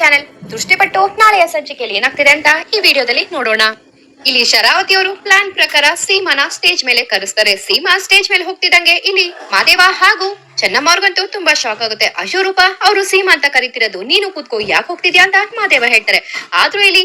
Channel ದೃಷ್ಟಿಪಟ್ಟು ನಾಳೆಯ ಸಂಚಿಕೆಯಲ್ಲಿ ಏನಾಗ್ತಿದೆ ಅಂತ ಈ ವಿಡಿಯೋದಲ್ಲಿ ನೋಡೋಣ. ಇಲ್ಲಿ ಶರಾವತಿ ಅವರು ಪ್ಲಾನ್ ಪ್ರಕಾರ ಸೀಮಾನ ಸ್ಟೇಜ್ ಮೇಲೆ ಕರೆಸ್ತಾರೆ. ಸೀಮಾ ಸ್ಟೇಜ್ ಮೇಲೆ ಹೋಗ್ತಿದ್ದಂಗೆ ಇಲ್ಲಿ ಮಾದೇವ ಹಾಗೂ ಚೆನ್ನಮ್ಮ ಅವ್ರಿಗಂತೂ ತುಂಬಾ ಶಾಕ್ ಆಗುತ್ತೆ. ಅಶೋರೂಪ ಅವರು ಸೀಮಾ ಅಂತ ಕರಿತಿರೋದು, ನೀನು ಕೂತ್ಕೋ, ಯಾಕೆ ಹೋಗ್ತಿದ್ಯಾ ಅಂತ ಮಾದೇವ ಹೇಳ್ತಾರೆ. ಆದ್ರೂ ಇಲ್ಲಿ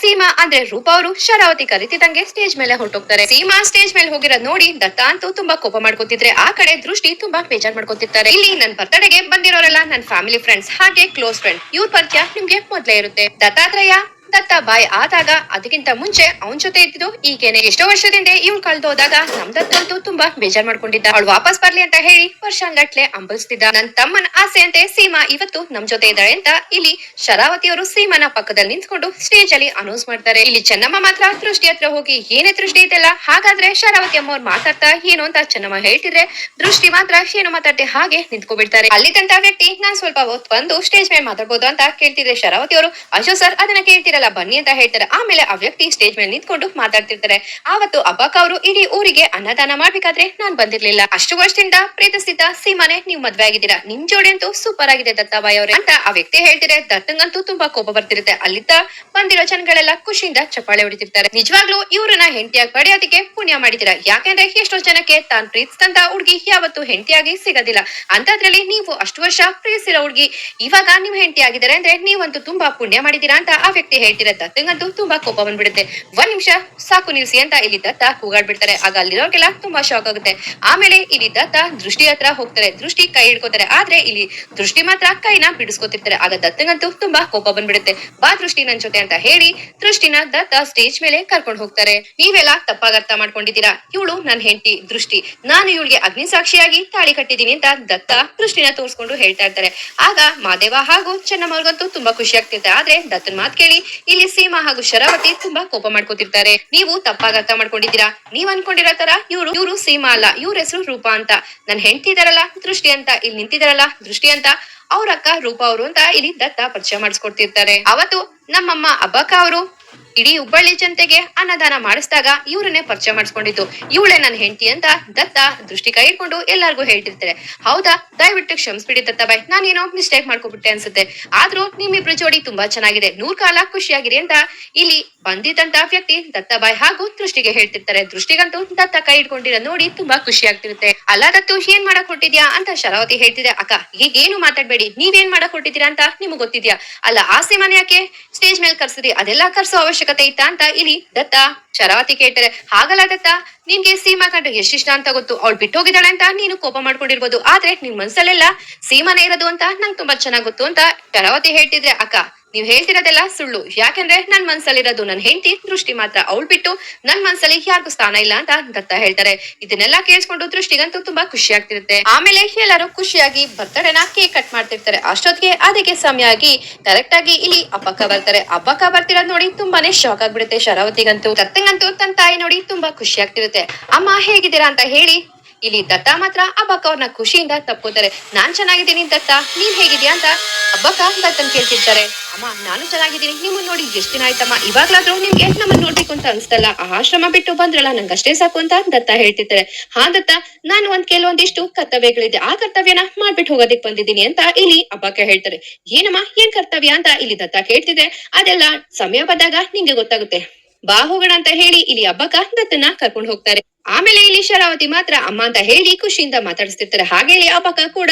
ಸೀಮಾ ಅಂದ್ರೆ ರೂಪ ಅವರು ಶರಾವತಿ ಕರಿತಿದ್ದಂಗೆ ಸ್ಟೇಜ್ ಮೇಲೆ ಹೊರಟೋಗ್ತಾರೆ. ಸೀಮಾ ಸ್ಟೇಜ್ ಮೇಲೆ ಹೋಗಿರೋದ್ ನೋಡಿ ದತ್ತ ಅಂತೂ ತುಂಬಾ ಕೋಪ ಮಾಡ್ಕೊತಿದ್ರೆ, ಆ ಕಡೆ ದೃಷ್ಟಿ ತುಂಬಾ ಬೇಜಾರ್ ಮಾಡ್ಕೊತಿರ್ತಾರೆ. ಇಲ್ಲಿ ನನ್ನ ಬರ್ತಡೆಗೆ ಬಂದಿರೋರೆಲ್ಲ ನನ್ನ ಫ್ಯಾಮಿಲಿ ಫ್ರೆಂಡ್ಸ್ ಹಾಗೆ ಕ್ಲೋಸ್ ಫ್ರೆಂಡ್ ಇವ್ರ ಪರಿಚಯ ನಿಮ್ಗೆ ಮೊದ್ಲೇ ಇರುತ್ತೆ. ದತ್ತಾತ್ರೇಯ ದತ್ತ ಬಾಯ್ ಆದಾಗ ಅದಕ್ಕಿಂತ ಮುಂಚೆ ಅವನ್ ಜೊತೆ ಇದ್ದಿದ್ದು ಈಗೇನೆ ಎಷ್ಟೋ ವರ್ಷದಿಂದ ಇವ್ನ್ ಕಳ್ದೋದಾಗ ನಮ್ ದತ್ತಂತೂ ತುಂಬಾ ಬೇಜಾರ್ ಮಾಡ್ಕೊಂಡಿದ್ದ. ಅವಳು ವಾಪಸ್ ಬರ್ಲಿ ಅಂತ ಹೇಳಿ ವರ್ಷಾನ್ಗಟ್ಲೆ ಅಂಬಲಿಸ್ತಿದ್ದ ನನ್ ತಮ್ಮನ ಆಸೆಯಂತೆ ಸೀಮಾ ಇವತ್ತು ನಮ್ ಜೊತೆ ಇದ್ದಾಳೆ ಅಂತ ಇಲ್ಲಿ ಶರಾವತಿ ಅವರು ಸೀಮಾನ ಪಕ್ಕದಲ್ಲಿ ನಿಂತ್ಕೊಂಡು ಸ್ಟೇಜ್ ಅಲ್ಲಿ ಅನೌನ್ಸ್ ಮಾಡ್ತಾರೆ. ಇಲ್ಲಿ ಚೆನ್ನಮ್ಮ ಮಾತ್ರ ದೃಷ್ಟಿ ಹತ್ರ ಹೋಗಿ, ಏನೇ ದೃಷ್ಟಿ ಇದೆಲ್ಲ ಹಾಗಾದ್ರೆ ಶರಾವತಿ ಅಮ್ಮ ಅವ್ರು ಮಾತಾಡ್ತಾ ಏನು ಅಂತ ಚೆನ್ನಮ್ಮ ಹೇಳ್ತಿದ್ರೆ ದೃಷ್ಟಿ ಮಾತ್ರ ಏನು ಮಾತಾಡ್ತೆ ಹಾಗೆ ನಿಂತ್ಕೊಬಿಡ್ತಾರೆ. ಅಲ್ಲಿದ್ದಂತ ವ್ಯಕ್ತಿ, ನಾನ್ ಸ್ವಲ್ಪ ಹೊತ್ತು ಬಂದು ಸ್ಟೇಜ್ ಮೇಲೆ ಮಾತಾಡ್ಬೋದು ಅಂತ ಕೇಳ್ತಿದ್ರೆ ಶರಾವತಿ ಅವರು ಅಶೋ ಸರ್, ಅದನ್ನ ಕೇಳ್ತಿರಲ್ಲ ಬನ್ನಿ ಅಂತ ಹೇಳ್ತಾರೆ. ಆಮೇಲೆ ಆ ವ್ಯಕ್ತಿ ಸ್ಟೇಜ್ ಮೇಲೆ ನಿಂತ್ಕೊಂಡು ಮಾತಾಡ್ತಿರ್ತಾರೆ. ಆವತ್ತು ಅಬ್ಬಾಕ ಅವರು ಇಡೀ ಊರಿಗೆ ಅನ್ನದಾನ ಮಾಡ್ಬೇಕಾದ್ರೆ ನಾನ್ ಬಂದಿರ್ಲಿಲ್ಲ. ಅಷ್ಟು ವರ್ಷದಿಂದ ಪ್ರೀತಿಸಿದ್ದ ಸೀಮಾನೆ ನೀವು ಮದ್ವೆ ಆಗಿದ್ದೀರಾ? ನಿಮ್ ಜೋಡಿ ಅಂತೂ ಸೂಪರ್ ಆಗಿದೆ ದತ್ತಾಬಾಯಿ ಅವ್ರೆ ಅಂತ ಆ ವ್ಯಕ್ತಿ ಹೇಳ್ತಿದ್ರೆ ದತ್ತಂಗಂತೂ ತುಂಬಾ ಕೋಪ ಬರ್ತಿರುತ್ತೆ. ಅಲ್ಲಿದ್ದ ಬಂದಿರೋ ಜನಗಳೆಲ್ಲ ಖುಷಿಯಿಂದ ಚಪ್ಪಾಳೆ ಹೊಡಿತಿರ್ತಾರೆ. ನಿಜವಾಗ್ಲೂ ಇವ್ರನ್ನ ಹೆಂಡತಿಯಾಗಿ ಪಡೆಯೋದಕ್ಕೆ ಪುಣ್ಯ ಮಾಡಿದಿರಾ ಯಾಕೆಂದ್ರೆ ಎಷ್ಟೋ ಜನಕ್ಕೆ ತಾನ್ ಪ್ರೀತಿಸಿದಂತ ಹುಡುಗಿ ಯಾವತ್ತು ಹೆಂಡತಿಯಾಗಿ ಸಿಗೋದಿಲ್ಲ. ಅಂತದ್ರಲ್ಲಿ ನೀವು ಅಷ್ಟು ವರ್ಷ ಪ್ರೀತಿಸಿರೋ ಹುಡುಗಿ. ಇವಾಗ ನೀವು ಹೆಂಡತಿ ಆಗಿದ್ದಾರೆ ಅಂದ್ರೆ ನೀವಂತೂ ತುಂಬಾ ಪುಣ್ಯ ಮಾಡಿದೀರಾ ಅಂತ ಆ ವ್ಯಕ್ತಿ ಹೇಳ್ತಿರ ದತ್ತಂಗಂತೂ ತುಂಬಾ ಕೋಪ ಬಂದ್ಬಿಡುತ್ತೆ. ಒಂದ್ ನಿಮಿಷ, ಸಾಕು ನಿಲ್ಸಿ ಅಂತ ಇಲ್ಲಿ ದತ್ತ ಕೂಗಾಡ್ಬಿಡ್ತಾರೆ. ಆಗ ಅಲ್ಲಿರೋರ್ಗೆಲ್ಲ ತುಂಬಾ ಶಾಕ್ ಆಗುತ್ತೆ. ಆಮೇಲೆ ಇಲ್ಲಿ ದತ್ತ ದೃಷ್ಟಿ ಹತ್ರ ಹೋಗ್ತಾರೆ. ದೃಷ್ಟಿ ಕೈ ಹಿಡ್ಕೋತಾರೆ. ಆದ್ರೆ ಇಲ್ಲಿ ದೃಷ್ಟಿ ಮಾತ್ರ ಕೈನ ಬಿಡಿಸ್ಕೊತಿರ್ತಾರೆ. ಆಗ ದತ್ತಂಗಂತೂ ತುಂಬಾ ಕೋಪ ಬಂದ್ಬಿಡುತ್ತೆ. ಬಾ ದೃಷ್ಟಿ ನನ್ ಜೊತೆ ಅಂತ ಹೇಳಿ ದೃಷ್ಟಿನ ದತ್ತ ಸ್ಟೇಜ್ ಮೇಲೆ ಕರ್ಕೊಂಡು ಹೋಗ್ತಾರೆ. ನೀವೆಲ್ಲ ತಪ್ಪಾಗಿ ಅರ್ಥ ಮಾಡ್ಕೊಂಡಿದ್ದೀರಾ? ಇವಳು ನನ್ ಹೆಂಡತಿ ದೃಷ್ಟಿ. ನಾನು ಇವಳಿಗೆ ಅಗ್ನಿ ಸಾಕ್ಷಿಯಾಗಿ ತಾಳಿ ಕಟ್ಟಿದೀನಿ ಅಂತ ದತ್ತ ದೃಷ್ಟಿನ ತೋರಿಸ್ಕೊಂಡು ಹೇಳ್ತಾ ಇರ್ತಾರೆ. ಆಗ ಮಾದೇವ ಹಾಗೂ ಚೆನ್ನಮ್ಮವ್ರಿಗಂತೂ ತುಂಬಾ ಖುಷಿ ಆಗ್ತಿರ್ತಾರೆ ಆದ್ರೆ ದತ್ತನ್ ಮಾತ್ ಕೇಳಿ ಇಲ್ಲಿ ಸೀಮಾ ಹಾಗೂ ಶರಾವತಿ ತುಂಬಾ ಕೋಪ ಮಾಡ್ಕೋತಿರ್ತಾರೆ. ನೀವು ತಪ್ಪಾಗಿ ಅರ್ಥ ಮಾಡ್ಕೊಂಡಿದ್ದೀರಾ? ನೀವ್ ಅನ್ಕೊಂಡಿರೋ ತರ ಇವ್ರು ಇವ್ರು ಸೀಮಾ ಅಲ್ಲ, ಇವ್ರ ಹೆಸರು ರೂಪಾ ಅಂತ. ನನ್ ಹೆಂಡತಿ ದೃಷ್ಟಿ ಅಂತ. ಇಲ್ಲಿ ನಿಂತಿದಾರಲ್ಲ, ದೃಷ್ಟಿ ಅಂತ. ಅವ್ರ ಅಕ್ಕ ರೂಪಾ ಅವರು ಅಂತ ಇಲ್ಲಿ ದತ್ತ ಪರಿಚಯ ಮಾಡಿಸ್ಕೊಡ್ತಿರ್ತಾರೆ. ಅವತ್ತು ನಮ್ಮಮ್ಮ ಅಬ್ಬಕ್ಕ ಅವರು ಇಡೀ ಹುಬ್ಬಳ್ಳಿ ಜನತೆಗೆ ಅನ್ನದಾನ ಮಾಡಿಸಿದಾಗ ಇವ್ರನ್ನೇ ಪರಿಚಯ ಮಾಡಿಸ್ಕೊಂಡಿದ್ದು. ಇವಳೆ ನನ್ನ ಹೆಂಡತಿ ಅಂತ ದತ್ತ ದೃಷ್ಟಿ ಕೈ ಇಟ್ಕೊಂಡು ಎಲ್ಲರಿಗೂ ಹೇಳ್ತಿರ್ತಾರೆ. ಹೌದಾ? ದಯವಿಟ್ಟು ಕ್ಷಮಿಸ್ಬಿಡಿ ದತ್ತಾಬಾಯ್ ನಾನೇನೋ ಮಿಸ್ಟೇಕ್ ಮಾಡ್ಕೊಬಿಟ್ಟೆ ಅನ್ಸುತ್ತೆ. ಆದ್ರೂ ನಿಮ್ಮಿಬ್ರು ಜೋಡಿ ತುಂಬಾ ಚೆನ್ನಾಗಿದೆ. ನೂರ್ ಕಾಲ ಖುಷಿಯಾಗಿರಿ ಅಂತ ಇಲ್ಲಿ ಬಂದಿದ್ದಂತ ವ್ಯಕ್ತಿ ದತ್ತಾಬಾಯ್ ಹಾಗೂ ದೃಷ್ಟಿಗೆ ಹೇಳ್ತಿರ್ತಾರೆ. ದೃಷ್ಟಿಗಂತೂ ದತ್ತ ಕೈ ಇಟ್ಕೊಂಡಿರ ನೋಡಿ ತುಂಬಾ ಖುಷಿ ಆಗ್ತಿರುತ್ತೆ ಅಲ್ಲ ದತ್ತು, ಏನ್ ಮಾಡಕ್ ಹೊಟ್ಟಿದ್ಯಾ ಅಂತ ಶರಾವತಿ ಹೇಳ್ತಿದೆ. ಅಕ್ಕ ಈಗೇನು ಮಾತಾಡ್ಬೇಡಿ. ನೀವೇನ್ ಮಾಡಕ್ ಹೊಟ್ಟಿದ್ದೀರಾ ಅಂತ ನಿಮ್ಗೆ ಗೊತ್ತಿದ್ಯಾ? ಅಲ್ಲ, ಆಸೆ ಮನೆ ಯಾಕೆ? ಸ್ಟೇಜ್ ಮೇಲೆ ಕರ್ಸಿದ್ರಿ ಅದೆಲ್ಲ ಕರ್ಸೋ ಅವಶ್ಯಕತೆ ಇತ್ತಾ ಅಂತ ಇಲ್ಲಿ ದತ್ತ, ಶರಾವತಿ ಕೇಳ್ತಾರೆ. ಹಾಗಲ್ಲ ದತ್ತ ನಿನ್ಗೆ ಸೀಮಾ ಕಂಡ್ರೆ ಎಷ್ಟಿಷ್ಟ ಅಂತ ಗೊತ್ತು. ಅವಳು ಬಿಟ್ಟೋಗಿದ್ದಾಳೆ ಅಂತ ನೀನು ಕೋಪ ಮಾಡ್ಕೊಂಡಿರ್ಬೋದು. ಆದ್ರೆ ನಿಮ್ ಮನ್ಸಲ್ಲೆಲ್ಲ ಸೀಮಾನೇ ಇರೋದು ಅಂತ ನಂಗೆ ತುಂಬಾ ಚೆನ್ನಾಗ್ ಗೊತ್ತು ಅಂತ ಶರಾವತಿ ಹೇಳ್ತಿದ್ರೆ, ಅಕ್ಕ ನೀವ್ ಹೇಳ್ತಿರೋದೆಲ್ಲ ಸುಳ್ಳು. ಯಾಕೆಂದ್ರೆ ನನ್ ಮನ್ಸಲ್ಲಿರೋದು ನನ್ ಹೆಂಡತಿ ದೃಷ್ಟಿ ಮಾತ್ರ ಅವಳು ಬಿಟ್ಟು ನನ್ ಮನ್ಸಲ್ಲಿ ಯಾರಿಗೂ ಸ್ಥಾನ ಇಲ್ಲ ಅಂತ ದತ್ತ ಹೇಳ್ತಾರೆ. ಇದನ್ನೆಲ್ಲ ಕೇಳಿಸ್ಕೊಂಡು ದೃಷ್ಟಿಗಂತೂ ತುಂಬಾ ಖುಷಿ ಆಗ್ತಿರುತ್ತೆ. ಆಮೇಲೆ ಎಲ್ಲರೂ ಖುಷಿಯಾಗಿ ಬರ್ತಡೆನ ಕೇಕ್ ಕಟ್ ಮಾಡ್ತಿರ್ತಾರೆ. ಅಷ್ಟೊತ್ತಿಗೆ ಅದಕ್ಕೆ ಸಮಯ ಆಗಿ ಕರೆಕ್ಟ್ ಆಗಿ ಇಲ್ಲಿ ಅಪ್ಪಕ್ಕ ಬರ್ತಾರೆ. ಅಪ್ಪಕ್ಕ ಬರ್ತಿರೋದ್ ನೋಡಿ ತುಂಬಾನೇ ಶಾಕ್ ಆಗ್ಬಿಡುತ್ತೆ ಶರಾವತಿಗಂತೂ. ದತ್ತಂಗಂತೂ ತನ್ನ ತಾಯಿ ನೋಡಿ ತುಂಬಾ ಖುಷಿ ಆಗ್ತಿರುತ್ತೆ. ಅಮ್ಮ ಹೇಗಿದ್ದೀರಾ ಅಂತ ಹೇಳಿ ಇಲ್ಲಿ ದತ್ತ ಮಾತ್ರ ಅಬ್ಬಕ್ಕ ಅವ್ರನ್ನ ಖುಷಿಯಿಂದ ತಪ್ಕೋತಾರೆ. ನಾನ್ ಚೆನ್ನಾಗಿದ್ದೀನಿ ದತ್ತ, ನೀನ್ ಹೇಗಿದ್ಯಾ ಅಂತ ಅಬ್ಬಕ್ಕ ದತ್ತನ್ ಕೇಳ್ತಿರ್ತಾರೆ. ಅಮ್ಮ, ನಾನು ಚೆನ್ನಾಗಿದ್ದೀನಿ ನಿಮ್ಮನ್ನ ನೋಡಿ ಎಷ್ಟ್ ದಿನ ಆಯ್ತಮ್ಮ? ಇವಾಗ್ಲಾದ್ರೂ ನಿಮ್ಗೆ ನಮ್ಮನ್ನ ನೋಡ್ಬೇಕು ಅಂತ ಅನ್ಸ್ತಲ್ಲ ಆ ಆಶ್ರಮ ಬಿಟ್ಟು ಬಂದ್ರಲ್ಲ ನಂಗೆ ಅಷ್ಟೇ ಸಾಕು ಅಂತ ದತ್ತ ಹೇಳ್ತಿರ್ತಾರೆ. ಹಾ ದತ್ತ, ನಾನು ಒಂದ್ ಕೆಲವೊಂದಿಷ್ಟು ಕರ್ತವ್ಯಗಳಿದೆ. ಆ ಕರ್ತವ್ಯನ ಮಾಡ್ಬಿಟ್ಟು ಹೋಗೋದಿಕ್ ಬಂದಿದ್ದೀನಿ ಅಂತ ಇಲ್ಲಿ ಅಬ್ಬಕ್ಕ ಹೇಳ್ತಾರೆ. ಏನಮ್ಮ, ಏನ್ ಕರ್ತವ್ಯ ಅಂತ ಇಲ್ಲಿ ದತ್ತ ಕೇಳ್ತಿದೆ. ಅದೆಲ್ಲ ಸಮಯ ಬಂದಾಗ ನಿಂಗೆ ಗೊತ್ತಾಗುತ್ತೆ. ಬಾ ಹೋಗೋಣ ಅಂತ ಹೇಳಿ ಇಲ್ಲಿ ಅಬ್ಬಕ್ಕ ದತ್ತನ ಕರ್ಕೊಂಡು ಹೋಗ್ತಾರೆ. ಆಮೇಲೆ ಇಲ್ಲಿ ಶರಾವತಿ ಮಾತ್ರ ಅಮ್ಮ ಅಂತ ಹೇಳಿ ಖುಷಿಯಿಂದ ಮಾತಾಡಿಸ್ತಿರ್ತಾರೆ. ಹಾಗೆ ಅಪಕ ಕೂಡ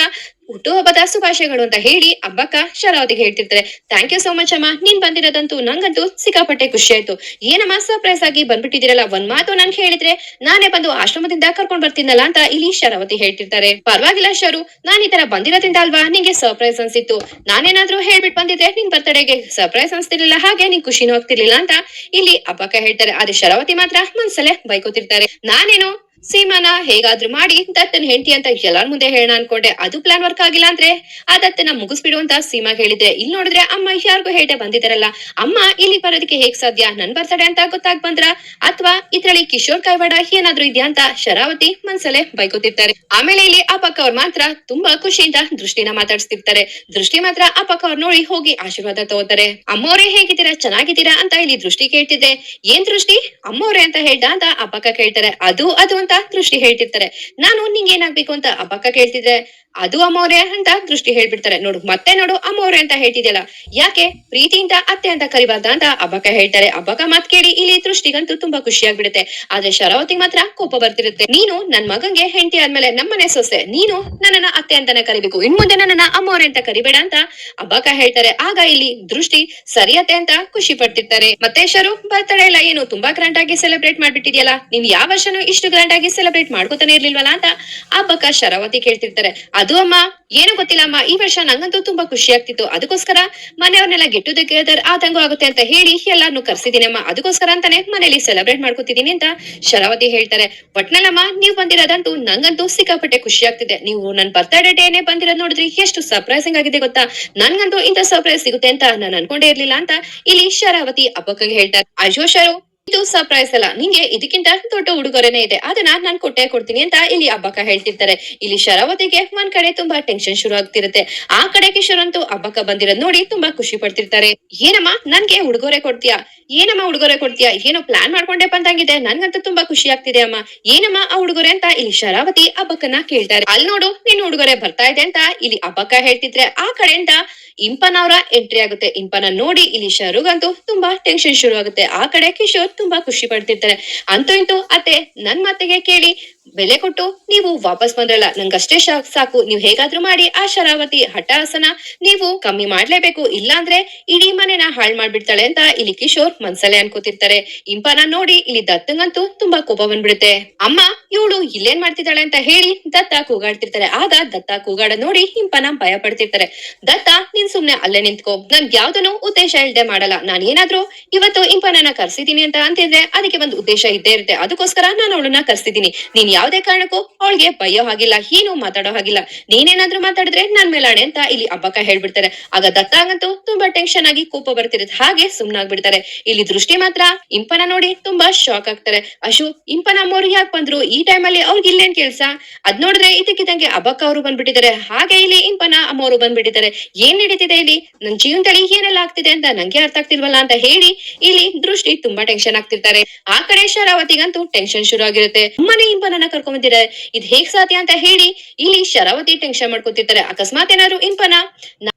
ಹುಟ್ಟುಹಬ್ಬದ ಶುಭಾಶಯಗಳು ಅಂತ ಹೇಳಿ ಹಬ್ಬಕ್ಕ ಶರಾವತಿಗೆ ಹೇಳ್ತಿರ್ತಾರೆ. ಥ್ಯಾಂಕ್ ಯು ಸೋ ಮಚ್ ಅಮ್ಮ. ನೀನ್ ಬಂದಿರೋದಂತೂ ನಂಗಂತೂ ಸಿಕ್ಕಾಪಟ್ಟೆ ಖುಷಿ ಆಯ್ತು. ಏನಮ್ಮ ಸರ್ಪ್ರೈಸ್ ಆಗಿ ಬಂದ್ಬಿಟ್ಟಿದ್ದೀರಲ್ಲ? ಒಂದ್ ಮಾತು ನನ್ ಹೇಳಿದ್ರೆ ನಾನೇ ಬಂದು ಆಶ್ರಮದಿಂದ ಕರ್ಕೊಂಡ್ ಬರ್ತೀನಲ್ಲ ಅಂತ ಇಲ್ಲಿ ಶರಾವತಿ ಹೇಳ್ತಿರ್ತಾರೆ. ಪರವಾಗಿಲ್ಲ ಶರು, ನಾನ್ ಈ ತರ ಬಂದಿರೋದ್ರಿಂದ ಅಲ್ವಾ? ನಿಂಗೆ ಸರ್ಪ್ರೈಸ್ ಅನ್ಸಿತ್ತು. ನಾನೇನಾದ್ರೂ ಹೇಳ್ಬಿಟ್ಟು ಬಂದಿದ್ರೆ ನಿನ್ ಬರ್ತಡೆಗೆ ಸರ್ಪ್ರೈಸ್ ಅನ್ಸ್ತಿರ್ಲಿಲ್ಲ, ಹಾಗೆ ನಿನ್ ಖುಷಿನೂ ಆಗ್ತಿರ್ಲಿಲ್ಲ ಅಂತ ಇಲ್ಲಿ ಹಬ್ಬಕ್ಕ ಹೇಳ್ತಾರೆ. ಆದ್ರೆ ಶರಾವತಿ ಮಾತ್ರ ಮನ್ಸಲ್ಲೇ ಬೈಕೋತಿರ್ತಾರೆ. ನಾನೇನು ಸೀಮಾನ ಹೇಗಾದ್ರೂ ಮಾಡಿ ದತ್ತನ್ ಹೆಂಡತಿ ಅಂತ ಎಲ್ಲಾರ್ ಮುಂದೆ ಹೇಳೋಣ ಅನ್ಕೊಂಡೆ. ಅದು ಪ್ಲಾನ್ ವರ್ಕ್ ಆಗಿಲ್ಲ ಅಂದ್ರೆ ಆ ದತ್ತನ ಮುಗಿಸ್ಬಿಡು ಅಂತ ಸೀಮಾ ಹೇಳಿದ್ರೆ. ಇಲ್ಲಿ ನೋಡಿದ್ರೆ ಅಮ್ಮ ಯಾರಿಗೂ ಹೇಳ್ದೆ ಬಂದಿದಾರಲ್ಲ ಅಮ್ಮ ಇಲ್ಲಿ ಬರೋದಕ್ಕೆ ಹೇಗ್ ಸಾಧ್ಯ? ನನ್ ಬರ್ತಡೆ ಅಂತ ಗೊತ್ತಾಗ್ ಬಂದ್ರ? ಅಥವಾ ಇದ್ರಲ್ಲಿ ಕಿಶೋರ್ ಕೈವಾಡ ಏನಾದ್ರೂ ಇದ್ಯಾ ಅಂತ ಶರಾವತಿ ಮನ್ಸಲ್ಲೇ ಬೈಕೋತಿರ್ತಾರೆ. ಆಮೇಲೆ ಇಲ್ಲಿ ಆ ಪಕ್ಕ ಅವ್ರು ಮಾತ್ರ ತುಂಬಾ ಖುಷಿಯಿಂದ ದೃಷ್ಟಿನ ಮಾತಾಡ್ಸ್ತಿರ್ತಾರೆ. ದೃಷ್ಟಿ ಮಾತ್ರ ಆ ಪಕ್ಕ ಅವ್ರು ನೋಡಿ ಹೋಗಿ ಆಶೀರ್ವಾದ ತಗೋತಾರೆ. ಅಮ್ಮೋರೆ ಹೇಗಿದ್ದೀರಾ? ಚೆನ್ನಾಗಿದ್ದೀರಾ ಅಂತ ಇಲ್ಲಿ ದೃಷ್ಟಿ ಕೇಳ್ತಿದ್ದೆ ಏನ್ ದೃಷ್ಟಿ? ಅಮ್ಮವ್ರೆ ಅಂತ ಹೇಳ್ದ ಅಂತ ಆ ಪಕ್ಕ ಕೇಳ್ತಾರೆ. ಅದು ಅದು ಅಂತ ದೃಷ್ಟಿ ಹೇಳ್ತಿರ್ತಾರೆ. ನಾನು ನಿಂಗೆ ಏನಾಗ್ಬೇಕು ಅಂತ ಅಬ್ಬಕ್ಕ ಕೇಳ್ತಿದ್ರೆ, ಅದು ಅಮೌರ್ಯ ಅಂತ ದೃಷ್ಟಿ ಹೇಳ್ಬಿಡ್ತಾರೆ. ನೋಡು, ಮತ್ತೆ ನೋಡು ಅಮೌರ್ಯ ಅಂತ ಹೇಳ್ತಿದ್ಯಲ್ಲ. ಯಾಕೆ? ಪ್ರೀತಿಯಿಂದ ಅತ್ತೆ ಅಂತ ಕರಿಬಾರ್ದ ಅಂತ ಅಬ್ಬಕ್ಕ ಹೇಳ್ತಾರೆ. ಅಬ್ಬಕ್ಕ ಮಾತ್ ಕೇಳಿ ಇಲ್ಲಿ ದೃಷ್ಟಿಗಂತೂ ತುಂಬಾ ಖುಷಿ ಆಗ್ಬಿಡುತ್ತೆ ಆದ್ರೆ ಶರಾವತಿ ಮಾತ್ರ ಕೋಪ ಬರ್ತಿರುತ್ತೆ. ನೀನು ನನ್ ಮಗಂಗೆ ಹೆಂಡತಿ ಆದ್ಮೇಲೆ ನಮ್ಮನೆ ಸೊಸೆ. ನೀನು ನನ್ನನ್ನ ಅತ್ತೆ ಅಂತಾನೆ ಕರಿಬೇಕು. ಇನ್ ಮುಂದೆ ನನ್ನನ್ನ ಅಮ್ಮವ್ರೆ ಅಂತ ಕರಿಬೇಡ ಅಂತ ಅಬ್ಬಕ್ಕ ಹೇಳ್ತಾರೆ. ಆಗ ಇಲ್ಲಿ ದೃಷ್ಟಿ ಸರಿಯತ್ತೆ ಅಂತ ಖುಷಿ ಪಡ್ತಿರ್ತಾರೆ. ಮತ್ತೆ ಶರು ಬರ್ತಡೇ ಇಲ್ಲ ಏನು ತುಂಬಾ ಗ್ರ್ಯಾಂಡ್ ಆಗಿ ಸೆಲೆಬ್ರೇಟ್ ಮಾಡ್ಬಿಟ್ಟಿದ್ಯಲ್ಲ? ನೀನ್ ಯಾವ ವರ್ಷನೂ ಇಷ್ಟು ಗ್ರ್ಯಾಂಡ್ ಆಗಿ ಸೆಲೆಬ್ರೇಟ್ ಮಾಡ್ಕೋತಾನೆ ಇರ್ಲಿಲ್ವಲ್ಲ ಅಂತ ಅಬ್ಬಕ್ಕ ಶರಾವತಿ ಕೇಳ್ತಿರ್ತಾರೆ. ಅದು ಅಮ್ಮ, ಏನೋ ಗೊತ್ತಿಲ್ಲ ಅಮ್ಮ, ಈ ವರ್ಷ ನಂಗಂತೂ ತುಂಬಾ ಖುಷಿ ಆಗ್ತಿತ್ತು. ಅದಕ್ಕೋಸ್ಕರ ಮನೆಯವ್ರನ್ನೆಲ್ಲ ಗೆಟ್ ಟುಗೆದರ್ ಆದಂಗೂ ಆಗುತ್ತೆ ಅಂತ ಹೇಳಿ ಎಲ್ಲಾರ್ನು ಕರ್ಸಿದೀನಿ ಅಮ್ಮ. ಅದಕ್ಕೋಸ್ಕರ ಅಂತಾನೆ ಮನೇಲಿ ಸೆಲೆಬ್ರೇಟ್ ಮಾಡ್ಕೊತಿದೀನಿ ಅಂತ ಶರಾವತಿ ಹೇಳ್ತಾರೆ. ಒಟ್ನಲ್ಲಮ್ಮ, ನೀವ್ ಬಂದಿರೋದಂತೂ ನಂಗಂತೂ ಸಿಕ್ಕಾಪಟ್ಟೆ ಖುಷಿ ಆಗ್ತಿದೆ. ನೀವು ನನ್ ಬರ್ತಡೇ ಡೇನೆ ಬಂದಿರೋದ್ ನೋಡಿದ್ರೆ, ಎಷ್ಟು ಸರ್ಪ್ರೈಸಿಂಗ್ ಆಗಿದೆ ಗೊತ್ತಾ? ನನ್ಗಂತೂ ಇಂತ ಸರ್ಪ್ರೈಸ್ ಸಿಗುತ್ತೆ ಅಂತ ನಾನು ಅನ್ಕೊಂಡೇ ಇರ್ಲಿಲ್ಲ ಅಂತ ಇಲ್ಲಿ ಶರಾವತಿ ಅಪ್ಪಕ್ಕಗೆ ಹೇಳ್ತಾರೆ. ಅಯ್ಯೋ ಶರು ಇದು ಸರ್ಪ್ರೈಸ್ ಅಲ್ಲ. ನಿಂಗೆ ಇದಕ್ಕಿಂತ ದೊಡ್ಡ ಉಡುಗೊರೆನೇ ಇದೆ. ಅದನ್ನ ನಾನ್ ಕೊಟ್ಟೆ ಕೊಡ್ತೀನಿ ಅಂತ ಇಲ್ಲಿ ಅಬ್ಬಕ್ಕ ಹೇಳ್ತಿರ್ತಾರೆ. ಇಲ್ಲಿ ಶರಾವತಿಗೆ ಒಂದ್ ಕಡೆ ತುಂಬಾ ಟೆನ್ಷನ್ ಶುರು ಆಗ್ತಿರುತ್ತೆ. ಆ ಕಡೆ ಕಿಶೋರ್ ಅಂತೂ ಅಬ್ಬಕ್ಕ ಬಂದಿರೋದ್ ನೋಡಿ ತುಂಬಾ ಖುಷಿ ಪಡ್ತಿರ್ತಾರೆ. ಏನಮ್ಮ, ನನ್ಗೆ ಉಡುಗೊರೆ ಕೊಡ್ತೀಯಾ? ಏನಮ್ಮ ಉಡುಗೊರೆ ಕೊಡ್ತೀಯಾ? ಏನೋ ಪ್ಲಾನ್ ಮಾಡ್ಕೊಂಡೆ ಬಂದಂಗಿದೆ. ನನ್ಗಂತೂ ತುಂಬಾ ಖುಷಿ ಆಗ್ತಿದೆ ಅಮ್ಮ. ಏನಮ್ಮ ಆ ಉಡುಗೊರೆ ಅಂತ ಇಲ್ಲಿ ಶರಾವತಿ ಅಬ್ಬಕ್ಕನ ಕೇಳ್ತಾರೆ. ಅಲ್ಲಿ ನೋಡು ನಿನ್ನ ಉಡುಗೊರೆ ಬರ್ತಾ ಇದೆ ಅಂತ ಇಲ್ಲಿ ಅಬ್ಬಕ್ಕ ಹೇಳ್ತಿದ್ರೆ ಆ ಕಡೆಯಿಂದ ಇಂಪನ್ ಅವರ ಎಂಟ್ರಿ ಆಗುತ್ತೆ. ಇಂಪನ ನೋಡಿ ಇಲ್ಲಿ ಶರುಗಂತೂ ತುಂಬಾ ಟೆನ್ಷನ್ ಶುರು ಆಗುತ್ತೆ. ಆ ಕಡೆ ಕಿಶೋರ್ ತುಂಬಾ ಖುಷಿ ಪಡ್ತಿರ್ತಾರೆ. ಅಂತೂ ಇಂತೂ ಅತ್ತೆ ನನ್ ಮಾತಿಗೆ ಕೇಳಿ ಬೆಲೆ ಕೊಟ್ಟು ನೀವು ವಾಪಸ್ ಬಂದ್ರಲ್ಲ, ನಂಗಷ್ಟೇ ಸಾಕು, ನೀವ್ ಹೇಗಾದ್ರೂ ಮಾಡಿ, ಆ ಶರಾವತಿ ಹಠಾಸನ ನೀವು ಕಮ್ಮಿ ಮಾಡ್ಲೇಬೇಕು. ಇಲ್ಲಾಂದ್ರೆ ಇಡೀ ಮನೆನ ಹಾಳ್ ಮಾಡ್ಬಿಡ್ತಾಳೆ ಅಂತ ಇಲ್ಲಿ ಕಿಶೋರ್ ಮನ್ಸಲ್ಲೇ ಅನ್ಕೋತಿರ್ತಾರೆ. ಇಂಪನ ನೋಡಿ ಇಲ್ಲಿ ದತ್ತಂಗಂತೂ ತುಂಬಾ ಕೋಪ ಬಂದ್ಬಿಡುತ್ತೆ. ಅಮ್ಮ, ಇವಳು ಇಲ್ಲೇನ್ ಮಾಡ್ತಿದ್ದಾಳೆ ಅಂತ ಹೇಳಿ ದತ್ತ ಕೂಗಾಡ್ತಿರ್ತಾರೆ. ಆಗ ದತ್ತ ಕೂಗಾಡ ನೋಡಿ ಇಂಪನ ಭಯ ಪಡ್ತಿರ್ತಾರೆ. ದತ್ತ, ನೀನ್ ಸುಮ್ನೆ ಅಲ್ಲೇ ನಿಂತ್ಕೋ. ನನ್ ಯಾವ್ದನ್ನು ಉದ್ದೇಶ ಇಲ್ದೆ ಮಾಡಲ್ಲ. ನಾನ್ ಏನಾದ್ರೂ ಇವತ್ತು ಇಂಪನನ ಕರ್ಸಿದೀನಿ ಅಂತ ಅಂತಿದ್ರೆ ಅದಕ್ಕೆ ಒಂದು ಉದ್ದೇಶ ಇದ್ದೇ ಇರುತ್ತೆ. ಅದಕ್ಕೋಸ್ಕರ ನಾನು ಅವಳನ್ನ ಕರ್ಸಿದೀನಿ. ನೀನ್ ಯಾವ್ದೇ ಕಾರಣಕ್ಕೂ ಅವಳಿಗೆ ಬಯ್ಯೋ ಹಾಗಿಲ್ಲ ಹೀನು ಮಾತಾಡೋ ಹಾಗಿಲ್ಲ. ನೀನೇನಾದ್ರೂ ಮಾತಾಡಿದ್ರೆ ನನ್ ಮೇಲಾಣೆ ಅಂತ ಇಲ್ಲಿ ಅಬ್ಬಕ್ಕ ಹೇಳ್ಬಿಡ್ತಾರೆ. ಆಗ ದತ್ತಾಗಂತೂ ತುಂಬಾ ಟೆನ್ಷನ್ ಆಗಿ ಕೋಪ ಬರ್ತಿರುತ್ತೆ ಹಾಗೆ ಸುಮ್ನಾಗ್ಬಿಡ್ತಾರೆ. ಇಲ್ಲಿ ದೃಷ್ಟಿ ಮಾತ್ರ ಇಂಪನ ನೋಡಿ ತುಂಬಾ ಶಾಕ್ ಆಗ್ತಾರೆ. ಅಶು, ಇಂಪನ ಅಮ್ಮವ್ರು ಯಾಕೆ ಬಂದ್ರು? ಈ ಟೈಮಲ್ಲಿ ಅವ್ರಿಗೆ ಇಲ್ಲೇನ್ ಕೆಲ್ಸ? ಅದ್ ನೋಡಿದ್ರೆ ಇದಕ್ಕಿದ್ದಂಗೆ ಅಬ್ಬಕ್ಕ ಅವರು ಬಂದ್ಬಿಟ್ಟಿದ್ದಾರೆ. ಹಾಗೆ ಇಲ್ಲಿ ಇಂಪನ ಅಮ್ಮವರು ಬಂದ್ಬಿಟ್ಟಿದ್ದಾರೆ. ಏನ್ ನಡೀತಿದೆ ಇಲ್ಲಿ? ನನ್ ಜೀವನದಲ್ಲಿ ಏನೆಲ್ಲ ಆಗ್ತಿದೆ ಅಂತ ನಂಗೆ ಅರ್ಥ ಆಗ್ತಿಲ್ವಲ್ಲ ಅಂತ ಹೇಳಿ ಇಲ್ಲಿ ದೃಷ್ಟಿ ತುಂಬಾ ಟೆನ್ಷನ್ ಆಗ್ತಿರ್ತಾರೆ. ಆ ಕಡೆ ಶರಾವತಿಗಂತೂ ಟೆನ್ಷನ್ ಶುರು ಆಗಿರುತ್ತೆ ಅಮ್ಮನೇ ಇಂಪನನ್ನ ಕರ್ಕೊಂಡ್ ಇದ್ ಹೇಗ್ ಸಾಧ್ಯ ಅಂತ ಹೇಳಿ ಇಲ್ಲಿ ಶರಾವತಿ ಟೆನ್ಷನ್ ಮಾಡ್ಕೊತಿರ್ತಾರೆ. ಅಕಸ್ಮಾತ್ ಏನಾದ್ರು ಇಂಪನ?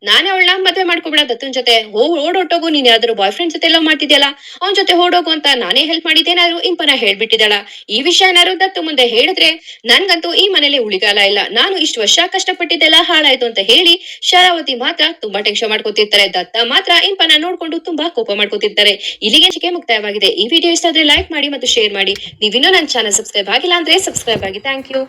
ನಾನೇ ಅವಳನ್ನ ಮದ್ವೆ ಮಾಡ್ಕೊಬಿಡ ದತ್ತನ್ ಜೊತೆ. ಹೋ ಓಡೋಟೋಗು, ನೀನ್ ಯಾವ್ದಾದ್ರು ಬಾಯ್ ಫ್ರೆಂಡ್ ಜೊತೆ ಎಲ್ಲ ಮಾಡ್ತಿದ್ಯಲ್ಲ? ಅವನ್ ಜೊತೆ ಓಡೋಗು ಅಂತ ನಾನೇ ಹೆಲ್ಪ್ ಮಾಡಿದ್ದೇನಾದ್ರು ಇಂಪನ ಹೇಳ್ಬಿಟ್ಟಿದ್ದಾಳ. ಈ ವಿಷಯ ಏನಾದ್ರು ದತ್ತು ಮುಂದೆ ಹೇಳಿದ್ರೆ ನನ್ಗಂತೂ ಈ ಮನೇಲಿ ಉಳಿಗಾಲ ಇಲ್ಲ. ನಾನು ಇಷ್ಟು ವರ್ಷ ಕಷ್ಟಪಟ್ಟಿದ್ದೆಲ್ಲ ಹಾಳಾಯ್ತು ಅಂತ ಹೇಳಿ ಶರಾವತಿ ಮಾತ್ರ ತುಂಬಾ ಟೆನ್ಷನ್ ಮಾಡ್ಕೊತಿರ್ತಾರೆ. ದತ್ತ ಮಾತ್ರ ಇಂಪನ ನೋಡ್ಕೊಂಡು ತುಂಬಾ ಕೋಪ ಮಾಡ್ಕೊತಿರ್ತಾರೆ. ಇಲ್ಲಿಗೆ ಮುಕ್ತಾಯವಾಗಿದೆ. ಈ ವಿಡಿಯೋ ಇಷ್ಟ ಆದ್ರೆ ಲೈಕ್ ಮಾಡಿ ಮತ್ತು ಶೇರ್ ಮಾಡಿ. ನೀವಿನ್ನೂ ನನ್ನ ಚಾನಲ್ ಸಬ್ಸ್ಕ್ರೈಬ್ ಆಗಿಲ್ಲ ಅಂದ್ರೆ ಸಬ್ಸ್ಕ್ರೈಬ್ ಆಗಿ. Thank you